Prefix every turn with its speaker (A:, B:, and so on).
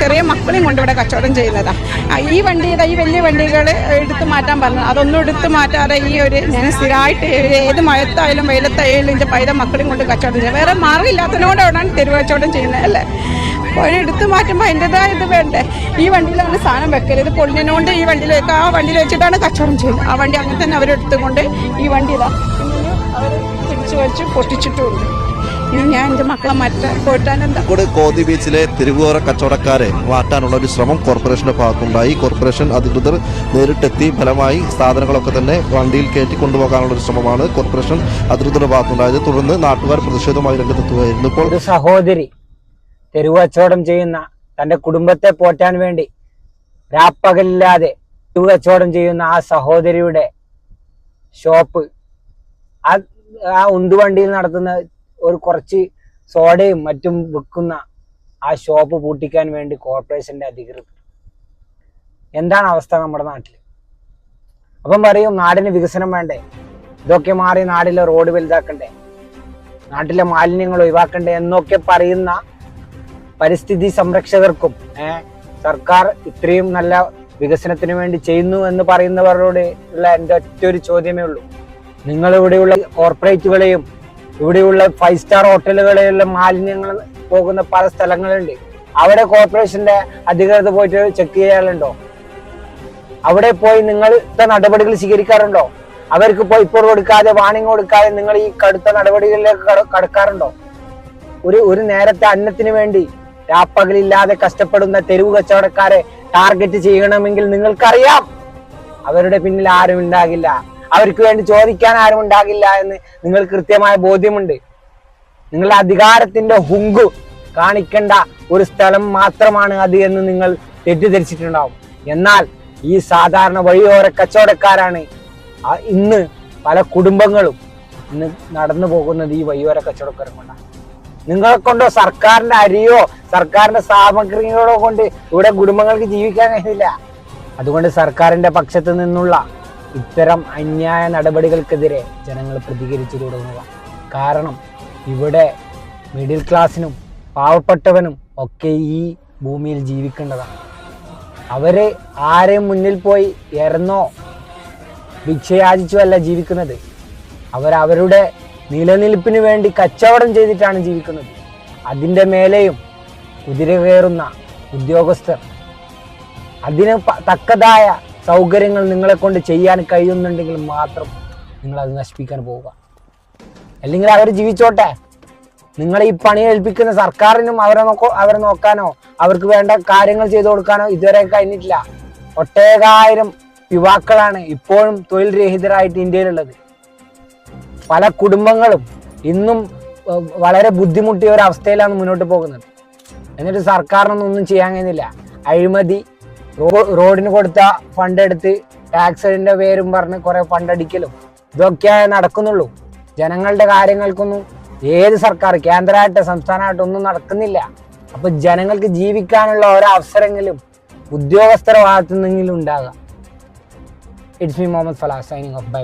A: ചെറിയ മക്കളെയും കൊണ്ട് ഇവിടെ കച്ചവടം ചെയ്യുന്നതാ. ആ, ഈ വണ്ടി ഇതാ, ഈ വലിയ വണ്ടികൾ എടുത്തു മാറ്റാൻ പറഞ്ഞു. അതൊന്നും എടുത്തു മാറ്റാതെ ഈ ഒരു ഞാൻ സ്ഥിരമായിട്ട് ഏത് മഴത്തായാലും വെയിലത്തായാലും എന്റെ പൈത മക്കളെയും കൊണ്ട് കച്ചവടം ചെയ്യുന്നത്. വേറെ മാർഗമില്ലാത്തതിനോടാണ് തെരുവ് കച്ചവടം ചെയ്യുന്നത് അല്ലേ? അപ്പോൾ എടുത്തു മാറ്റുമ്പോൾ അതിന്റെതായ ഇത് വേണ്ടേ? ഈ വണ്ടിയിലാണ് സാധനം വെക്കൽ ഇത് പൊളിഞ്ഞതുകൊണ്ട് ഈ വണ്ടിയിൽ വെക്കുക ആ വണ്ടിയിൽ വെച്ചിട്ടാണ് കച്ചവടം ചെയ്യുന്നത്. ആ വണ്ടി അങ്ങനെ തന്നെ അവരെടുത്തുകൊണ്ട് ഈ വണ്ടി ഇതാ അവർ തിരിച്ചു വലിച്ച് പൊട്ടിച്ചിട്ടുമുണ്ട്. ഞാൻ എന്റെ മക്കളെ മറ്റേ
B: കോഴിക്കോട് ബീച്ചിലെ തിരുവോര കച്ചവടക്കാരെ മാറ്റാനുള്ള ഒരു ശ്രമം കോർപ്പറേഷന്റെ ഭാഗത്തുണ്ടായി. കോർപ്പറേഷൻ അധികൃതർ നേരിട്ടെത്തി ഫലമായി സാധനങ്ങളൊക്കെ തന്നെ വണ്ടിയിൽ കയറ്റി കൊണ്ടുപോകാനുള്ള ഒരു ശ്രമമാണ് കോർപ്പറേഷൻ അധികൃതരുടെ ഭാഗത്തുണ്ടായത്. തുടർന്ന് നാട്ടുകാർ പ്രതിഷേധവുമായി രംഗത്തെത്തുകയായിരുന്നു. ഇപ്പോൾ
C: ഒരു സഹോദരി തെരുവ് കച്ചവടം ചെയ്യുന്ന തന്റെ കുടുംബത്തെ പോറ്റാൻ വേണ്ടി രാപ്പകലില്ലാതെ തെരുവ് കച്ചവടം ചെയ്യുന്ന ആ സഹോദരിയുടെ ഷോപ്പ് ആ ആ ഉന്തുവണ്ടിയിൽ നടത്തുന്ന ഒരു കുറച്ച് സോഡയും മറ്റും വിൽക്കുന്ന ആ ഷോപ്പ് പൂട്ടിക്കാൻ വേണ്ടി കോർപ്പറേഷന്റെ അധികൃതർ. എന്താണ് അവസ്ഥ നമ്മുടെ നാട്ടിൽ അപ്പം പറയും നാടിന് വികസനം വേണ്ടേ? ഇതൊക്കെ മാറി നാടിലെ റോഡ് വലുതാക്കണ്ടേ? നാട്ടിലെ മാലിന്യങ്ങൾ ഒഴിവാക്കണ്ടേ? എന്നൊക്കെ പറയുന്ന പരിസ്ഥിതി സംരക്ഷകർക്കും സർക്കാർ ഇത്രയും നല്ല വികസനത്തിന് വേണ്ടി ചെയ്യുന്നു എന്ന് പറയുന്നവരോട് ഉള്ള എന്റെ ഒറ്റ ഒരു ചോദ്യമേ ഉള്ളൂ. നിങ്ങൾ ഇവിടെയുള്ള കോർപ്പറേറ്റുകളെയും ഇവിടെയുള്ള ഫൈവ് സ്റ്റാർ ഹോട്ടലുകളിലെ മാലിന്യങ്ങൾ പോകുന്ന പല സ്ഥലങ്ങളുണ്ട്. അവിടെ കോർപ്പറേഷന്റെ അധികൃതർ പോയിട്ട് ചെക്ക് ചെയ്യാറുണ്ടോ? അവിടെ പോയി നിങ്ങൾ നടപടികൾ സ്വീകരിക്കാറുണ്ടോ? അവർക്ക് പോയി ഇപ്പോൾ കൊടുക്കാതെ വാണിംഗ് കൊടുക്കാതെ നിങ്ങൾ ഈ കടുത്ത നടപടികളിലേക്ക് കടക്കാറുണ്ടോ? ഒരു ഒരു നേരത്തെ അന്നത്തിന് വേണ്ടി രാപ്പകലില്ലാതെ കഷ്ടപ്പെടുന്ന തെരുവ് കച്ചവടക്കാരെ ടാർഗറ്റ് ചെയ്യണമെങ്കിൽ നിങ്ങൾക്കറിയാം. അവരുടെ പിന്നിൽ ആരും ഉണ്ടാകില്ല. അവർക്ക് വേണ്ടി ചോദിക്കാൻ ആരും ഉണ്ടാകില്ല എന്ന് നിങ്ങൾ കൃത്യമായ ബോധ്യമുണ്ട്. നിങ്ങളുടെ അധികാരത്തിന്റെ ഹുങ്കു കാണിക്കേണ്ട ഒരു സ്ഥലം മാത്രമാണ് അത് എന്ന് നിങ്ങൾ തെറ്റിദ്ധരിച്ചിട്ടുണ്ടാവും. എന്നാൽ ഈ സാധാരണ വഴിയോര കച്ചവടക്കാരാണ് ഇന്ന് പല കുടുംബങ്ങളും ഇന്ന് നടന്നു പോകുന്നത് ഈ വഴിയോര കച്ചവടക്കാരെ കൊണ്ടാണ്. നിങ്ങളെ കൊണ്ടോ സർക്കാരിന്റെ അരിയോ സർക്കാരിന്റെ സാമഗ്രികളോ കൊണ്ട് ഇവിടെ കുടുംബങ്ങൾക്ക് ജീവിക്കാൻ കഴിയില്ല അതുകൊണ്ട് സർക്കാരിന്റെ പക്ഷത്ത് നിന്നുള്ള ഇത്തരം അന്യായ നടപടികൾക്കെതിരെ ജനങ്ങൾ പ്രതികരിച്ചു തുടങ്ങുക കാരണം ഇവിടെ മിഡിൽ ക്ലാസ്സിനും പാവപ്പെട്ടവനും ഒക്കെ ഈ ഭൂമിയിൽ ജീവിക്കേണ്ടതാണ്. അവർ ആരെയും മുന്നിൽ പോയി എറന്നോ ഭിക്ഷയാചിച്ചുമല്ല ജീവിക്കുന്നത്? അവരവരുടെ നിലനിൽപ്പിന് വേണ്ടി കച്ചവടം ചെയ്തിട്ടാണ് ജീവിക്കുന്നത്. അതിന്റെ മേലെയും കുതിര കയറുന്ന ഉദ്യോഗസ്ഥർ അതിന് തക്കതായ സൗകര്യങ്ങൾ നിങ്ങളെ കൊണ്ട് ചെയ്യാൻ കഴിയുന്നുണ്ടെങ്കിൽ മാത്രം നിങ്ങൾ അത് നശിപ്പിക്കാൻ പോവുക. അല്ലെങ്കിൽ അവർ ജീവിച്ചോട്ടെ. നിങ്ങളെ ഈ പണി ഏൽപ്പിക്കുന്ന സർക്കാരിനും അവരെ നോക്കോ അവരെ നോക്കാനോ അവർക്ക് വേണ്ട കാര്യങ്ങൾ ചെയ്തു കൊടുക്കാനോ ഇതുവരെ കഴിഞ്ഞിട്ടില്ല. ഒട്ടേകായിരം യുവാക്കളാണ് ഇപ്പോഴും തൊഴിൽ രഹിതരായിട്ട് ഇന്ത്യയിലുള്ളത്. പല കുടുംബങ്ങളും ഇന്നും വളരെ ബുദ്ധിമുട്ടിയ ഒരു അവസ്ഥയിലാണ് മുന്നോട്ട് പോകുന്നത്. എന്നിട്ട് സർക്കാരിനൊന്നും ഒന്നും ചെയ്യാൻ കഴിയുന്നില്ല. അഴിമതി റോഡിന് കൊടുത്ത ഫണ്ട് എടുത്ത് ടാക്സിന്റെ പേരും പറഞ്ഞ് കുറെ ഫണ്ട് അടിക്കലും ഇതൊക്കെ നടക്കുന്നുള്ളൂ. ജനങ്ങളുടെ കാര്യങ്ങൾക്കൊന്നും ഏത് സർക്കാർ കേന്ദ്രമായിട്ട് സംസ്ഥാനമായിട്ട് ഒന്നും നടക്കുന്നില്ല. അപ്പൊ ജനങ്ങൾക്ക് ജീവിക്കാനുള്ള ഓരോ അവസരങ്ങളും ഉദ്യോഗസ്ഥരുടെ ഭാഗത്തു നിന്നെങ്കിലും ഉണ്ടാകാം. It's me Muhammad Falah signing off by